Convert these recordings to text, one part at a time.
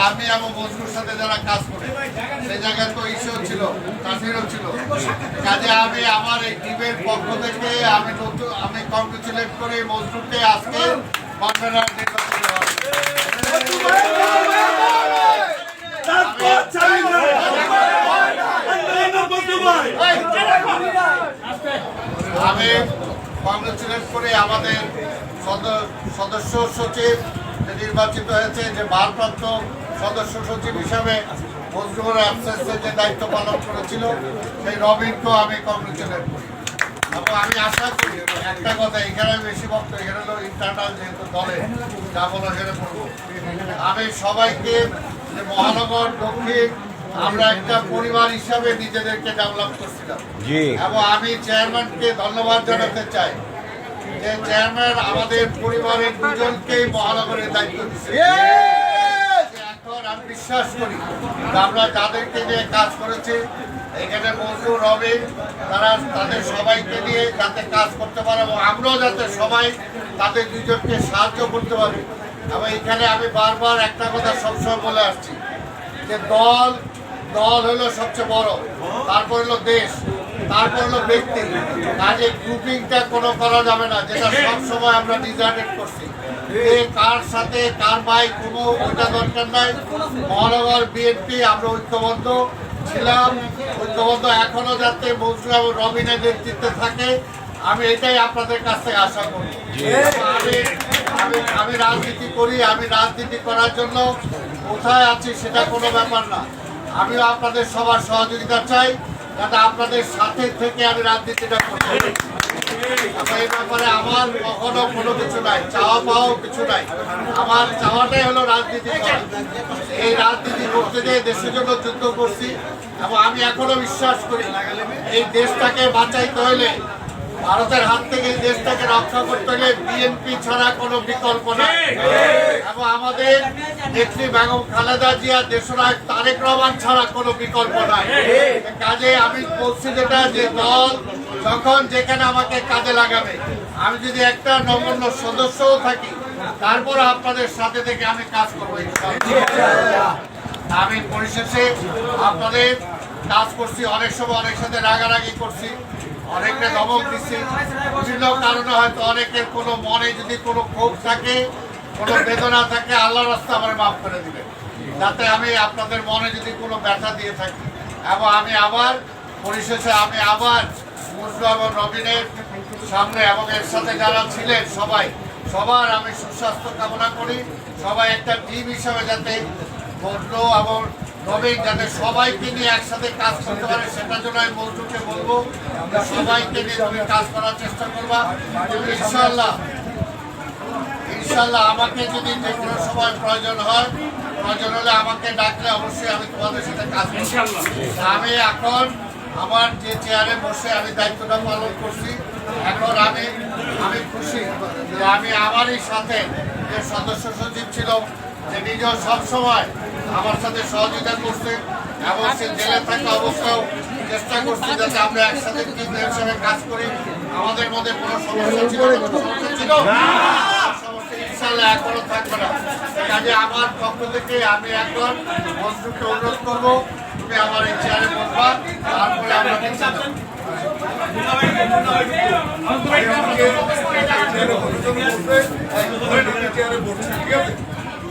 আমি এবং মজরুর সাথে যারা কাজ করে সেই জায়গায় তো ইস্যু ছিল কাশিরও ছিল। কাজে আমি আমার এই টিমের পক্ষ থেকে আমি নতুন আমি কংগ্রেচুলেট করে মজরুরকে আজকে আমি কংগ্রেচুলেট করে আমাদের সদ- সদস্য সচিব নির্বাচিত হয়েছে, যে ভারপ্রাপ্ত সদস্য সচিব হিসাবে মজরুর অ্যাবসেন্সে যে দায়িত্ব পালন করেছিল সেই রবিনকেও আমি কংগ্রেচুলেট করি। এবং আমি আশা করি একটা কথা এখানে বেশি বক্ত এখানে হলো ইন্টারনাল যেহেতু দলে যা বলো এখানে বলব। আমি সবাইকে যে মহানগর দক্ষিণ আমরা একটা পরিবার হিসাবে নিজেদেরকে ডেভেলপ করছিলাম। এবং আমি চেয়ারম্যানকে ধন্যবাদ জানাতে চাই যে চেয়ারম্যান আমাদের পরিবারের দুজনকেই মহানগরের দায়িত্ব দিচ্ছে বিশ্বাস করি আমরা যাদেরকে নিয়ে কাজ করেছি। এখানে মজুর হবে তারা তাদের সবাইকে নিয়ে যাতে কাজ করতে পারে এবং আমরাও যাতে সবাই তাদের দুজনকে সাহায্য করতে পারি। এবং এখানে আমি বারবার একটা কথা সবসময় বলে আসছি যে দল দল হলো সবচেয়ে বড়, তারপর হলো দেশ। তারপর হলো ব্যক্তি কাজে গ্রুপিংটা কোনো করা যাবে না যেটা সব সময় আমরা ডিজাইনেট করছি। কার সাথে কার ভাই কোনো ওইটা দরকার নাই। মহানগর বিএনপি আমরা ঐক্যবদ্ধ ছিলাম। ঐক্যবদ্ধ এখনও যাতে মজুর এবং রবিনের নেতৃত্বে থাকে। আমি এটাই আপনাদের কাছ থেকে আশা করি। আমি আমি রাজনীতি করি আমি রাজনীতি করার জন্য কোথায় আছি সেটা কোনো ব্যাপার না। আমিও আপনাদের সবার সহযোগিতা চাই। যাতে আপনাদের সাথে থেকে আমি রাজনীতিটা করতে এই ব্যাপারে আমার কখনো কোনো কিছু নাই পাওয়াও কিছু নাই। আমার রাজনীতি এই রাজনীতি গিয়ে দেশের জন্য যুদ্ধ করছি এবং আমি এখনও বিশ্বাস করি, এই দেশটাকে বাঁচাইতে হলে ভারতের হাত থেকে দেশটাকে রক্ষা করতে হলে বিএনপি ছাড়া কোনো বিকল্প নাই। এবং আমাদের নেত্রী বেগম খালেদা জিয়া দেশনায়ক তারেক রহমান ছাড়া কোনো বিকল্প নাই। কাজে আমি বলছি যেটা যে দল যখন যেখানে আমাকে কাজে লাগাবে আমি যদি একটা নগণ্য সদস্যও থাকি তারপর আপনাদের সাথে থেকে আমি কাজ করব আমি পরিশেষে আপনাদের কাজ করছি অনেক সময় অনেক সাথে রাগারাগি করছি। অনেককে ধমক দিচ্ছি। বিভিন্ন কারণে হয়তো অনেকের কোনো মনে যদি কোনো ক্ষোভ থাকে, কোনো বেদনা থাকে আল্লাহ রাস্তা আমার মাফ করে দিবে যাতে আমি আপনাদের মনে যদি কোনো ব্যথা দিয়ে থাকি। এবং আমি আবার, পরিশেষে আমি আবার মুসলু এবং রবিনের সামনে এবং এর সাথে যারা ছিলেন সবাই, সবার আমি সুস্বাস্থ্য কামনা করি। সবাই একটা টিম হিসাবে যাতে বদলো এবং নবীন যাতে সবাইকে নিয়ে একসাথে কাজ করতে পারে সেটার জন্য আমি মজুরকে বলব। সবাইকে নিয়ে তুমি কাজ করার চেষ্টা করবা। তুমি ইনশাল্লাহ ইনশাল্লাহ আমাকে যদি যে কোনো সময় প্রয়োজন হয় প্রয়োজন হলে আমাকে ডাকলে অবশ্যই আমি তোমাদের সাথে কাজ আমি এখন আমার যে চেয়ারে বসে আমি দায়িত্বটা পালন করছি এখন আমি আমি খুশি যে আমি আমারই সাথে যে সদস্য সচিব ছিল যে নিজেও সবসময় আমার সাথে সহযোগিতা করছে এবং সে জেলে থাকা অবস্থাও চেষ্টা করছি যাতে আমরা একসাথে হিসাবে কাজ করি। আমাদের মধ্যে কোনো সমস্যা ছিল সমস্যা ছিল? ইনশাল্লাহ না। আমার পক্ষ থেকে আমি একবার অনুরোধ করব তুমি আমার এই চেয়ারে বসবা তারপরে আমরা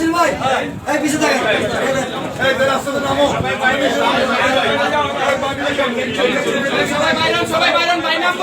নাসির ভাই এই পিছে থাকেন এই যে রাস্তাতে নামো সবাই বাইরন সবাই বাইরন বাইনাম